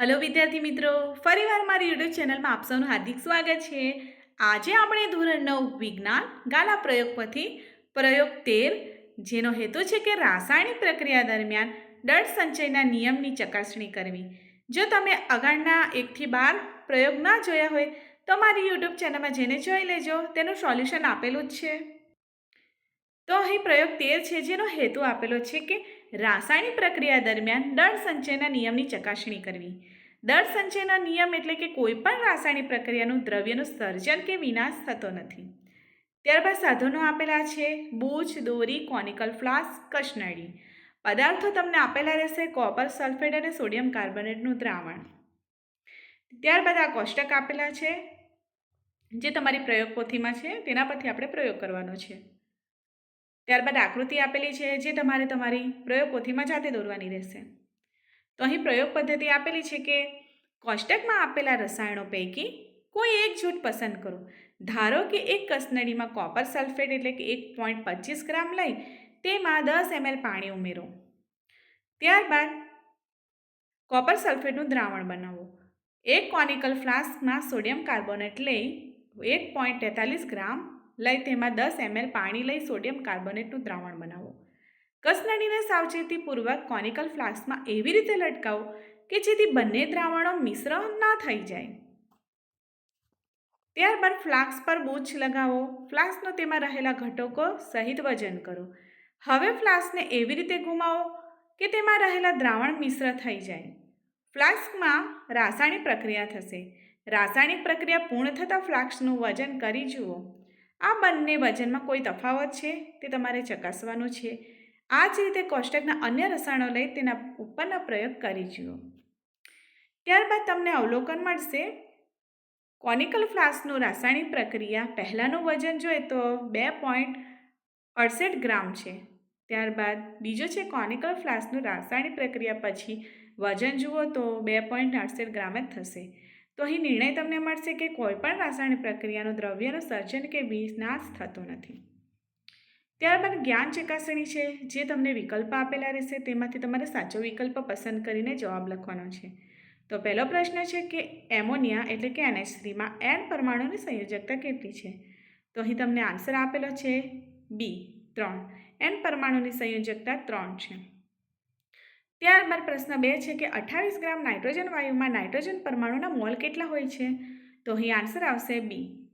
Hello વિદ્યાર્થી મિત્રો, ફરીવાર મારી યુટ્યુબ ચેનલમાં આપ સૌનું હાર્દિક સ્વાગત છે. આજે આપણે ધોરણ નવ વિજ્ઞાન ગાલા પ્રયોગ પરથી પ્રયોગ તેર, જેનો હેતુ છે કે રાસાયણિક પ્રક્રિયા દરમિયાન દળ સંચયના નિયમની ચકાસણી કરવી. જો તમે આગળના એકથી બાર પ્રયોગ ના જોયા હોય, તો મારી યુટ્યુબ ચેનલમાં જેને જોઈ લેજો, તેનું સોલ્યુશન આપેલું જ છે. તો અહીં પ્રયોગ તેર છે જેનો હેતુ આપેલો છે કે રાસાયણિક પ્રક્રિયા દરમિયાન દળ સંચયના નિયમની ચકાસણી કરવી. દળ સંચયના નિયમ એટલે કે કોઈપણ રાસાયણિક પ્રક્રિયાનું દ્રવ્યનું સર્જન કે વિનાશ થતો નથી. ત્યારબાદ સાધનો આપેલા છે, બૂચ, દોરી, કોનિકલ ફ્લાસ્ક, કશનળી. પદાર્થો તમને આપેલા રહેશે કોપર સલ્ફેટ અને સોડિયમ કાર્બોનેટનું દ્રાવણ. ત્યારબાદ આ કોષ્ટક આપેલા છે, જે તમારી પ્રયોગ પોથીમાં છે, તેના પરથી આપણે પ્રયોગ કરવાનો છે. ત્યારબાદ આકૃતિ આપેલી છે જે તમારે તમારી પ્રયોગ પોથીમાં જાતે દોરવાની રહેશે. તો અહીં પ્રયોગ પદ્ધતિ આપેલી છે કે કોષ્ટકમાં આપેલા રસાયણો પૈકી કોઈ એક જૂથ પસંદ કરો. ધારો કે એક કસનળીમાં કોપર સલ્ફેટ એટલે કે એક પોઈન્ટ પચીસ ગ્રામ લઈ તેમાં દસ એમએલ પાણી ઉમેરો. ત્યારબાદ કોપર સલ્ફેટનું દ્રાવણ બનાવો. એક કોનિકલ ફ્લાસ્કમાં સોડિયમ કાર્બોનેટ લઈ એક પોઈન્ટ તેતાલીસ ગ્રામ લઈ તેમાં દસ એમએલ પાણી લઈ સોડિયમ કાર્બોનેટનું દ્રાવણ બનાવો. કસનળીને સાવચેતીપૂર્વક કોનિકલ ફ્લાસ્કમાં એવી રીતે લટકાવો કે જેથી બંને દ્રાવણો મિશ્ર ન થઈ જાય. ત્યારબાદ ફ્લાસ્ક પર બૂચ લગાવો. ફ્લાસ્કનો તેમાં રહેલા ઘટકો સહિત વજન કરો. હવે ફ્લાસ્કને એવી રીતે ઘુમાવો કે તેમાં રહેલા દ્રાવણ મિશ્ર થઈ જાય. ફ્લાસ્કમાં રાસાયણિક પ્રક્રિયા થશે. રાસાયણિક પ્રક્રિયા પૂર્ણ થતાં ફ્લાસ્કનું વજન કરી જુઓ. આ બંને વજનમાં કોઈ તફાવત છે? તે તમારે ચકાસવાનું છે. આ જ રીતે કોષ્ટકના અન્ય રસાયણો લઈ તેના ઉપરના પ્રયોગ કરી જુઓ. ત્યારબાદ તમને અવલોકન મળશે. કોનિકલ ફ્લાસ્કનું રાસાયણિક પ્રક્રિયા પહેલાંનું વજન જોઈએ તો બે પોઈન્ટ અડસઠ ગ્રામ છે. ત્યારબાદ બીજો છે કોનિકલ ફ્લાસ્કનું રાસાયણિક પ્રક્રિયા પછી વજન જુઓ તો બે પોઈન્ટ અડસઠ ગ્રામ જ થશે. તો અહીં નિર્ણય તમને મળશે કે કોઈપણ રાસાયણિક પ્રક્રિયાનું દ્રવ્યનું સર્જન કે વિનાશ થતો નથી. ત્યારબાદ જ્ઞાન ચકાસણી છે, જે તમને વિકલ્પ આપેલા રહેશે, તેમાંથી તમારે સાચો વિકલ્પ પસંદ કરીને જવાબ લખવાનો છે. તો પહેલો પ્રશ્ન છે કે એમોનિયા એટલે કે એનએચ થ્રીમાં એન પરમાણુની સંયોજકતા કેટલી છે? તો અહીં તમને આન્સર આપેલો છે બી, ત્રણ. એન પરમાણુની સંયોજકતા ત્રણ છે. ત્યારબાદ પ્રશ્ન બે છે કે અઠ્ઠાવીસ ગ્રામ નાઇટ્રોજન વાયુમાં નાઇટ્રોજન પરમાણુના મોલ કેટલા હોય છે? તો અહીં આન્સર આવશે બી.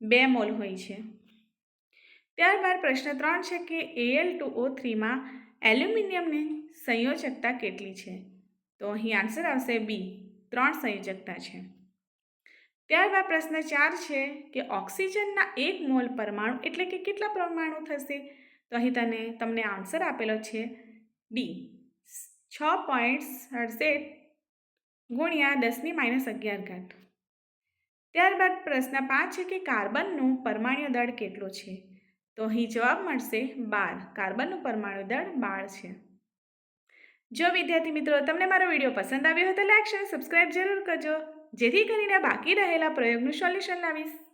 બે મોલ હોય છે. ત્યારબાદ પ્રશ્ન ત્રણ છે કે એલ ટુ ઓ થ્રીમાં એલ્યુમિનિયમની સંયોજકતા કેટલી છે? તો અહીં આન્સર આવશે બી. ત્રણ સંયોજકતા છે. ત્યારબાદ પ્રશ્ન ચાર છે કે ઓક્સિજનના એક મોલ પરમાણુ એટલે કે કેટલા પરમાણુ થશે? તો અહીં તને, તમને આન્સર આપેલો છે ડી. છ પોઈન્ટ સડસઠ ગુણ્યા દસની માઇનસ અગિયાર ઘાત. ત્યારબાદ પ્રશ્ન પાંચ છે કે કાર્બનનું પરમાણ્ય દળ કેટલો છે? તો અહીં જવાબ મળશે બાર. કાર્બનનું પરમાણુ દળ બાર છે. જો વિદ્યાર્થી મિત્રો તમને મારો વીડિયો પસંદ આવ્યો હોય તો લાઈક, શેર, સબસ્ક્રાઈબ જરૂર કરજો. જેથી કરીને બાકી રહેલા પ્રયોગનું સોલ્યુશન લાવીશ.